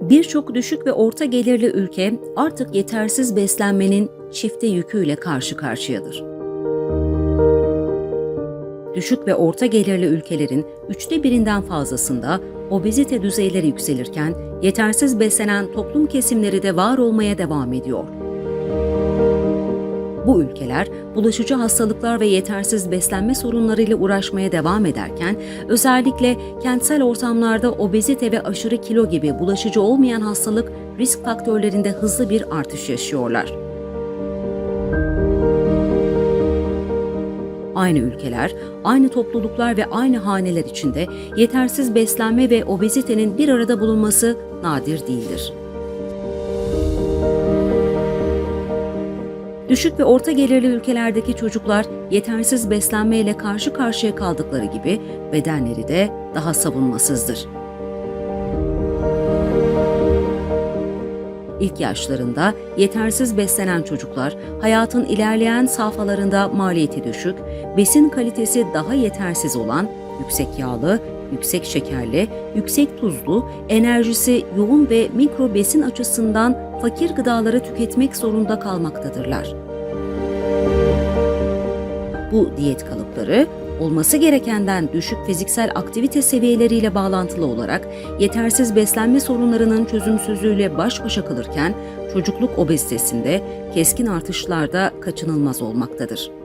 Birçok düşük ve orta gelirli ülke artık yetersiz beslenmenin çifte yüküyle karşı karşıyadır. Düşük ve orta gelirli ülkelerin üçte birinden fazlasında obezite düzeyleri yükselirken yetersiz beslenen toplum kesimleri de var olmaya devam ediyor. Bu ülkeler bulaşıcı hastalıklar ve yetersiz beslenme sorunlarıyla uğraşmaya devam ederken özellikle kentsel ortamlarda obezite ve aşırı kilo gibi bulaşıcı olmayan hastalık risk faktörlerinde hızlı bir artış yaşıyorlar. Aynı ülkeler, aynı topluluklar ve aynı haneler içinde yetersiz beslenme ve obezitenin bir arada bulunması nadir değildir. Düşük ve orta gelirli ülkelerdeki çocuklar yetersiz beslenmeyle karşı karşıya kaldıkları gibi bedenleri de daha savunmasızdır. İlk yaşlarında yetersiz beslenen çocuklar hayatın ilerleyen safhalarında maliyeti düşük, besin kalitesi daha yetersiz olan, yüksek yağlı, yüksek şekerli, yüksek tuzlu, enerjisi yoğun ve mikro besin açısından fakir gıdaları tüketmek zorunda kalmaktadırlar. Bu diyet kalıpları olması gerekenden düşük fiziksel aktivite seviyeleriyle bağlantılı olarak yetersiz beslenme sorunlarının çözümsüzlüğüyle baş başa kalırken çocukluk obezitesinde keskin artışlarda kaçınılmaz olmaktadır.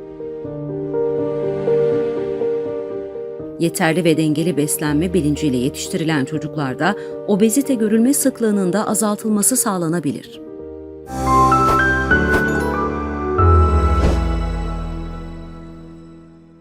Yeterli ve dengeli beslenme bilinciyle yetiştirilen çocuklarda obezite görülme sıklığının da azaltılması sağlanabilir. Müzik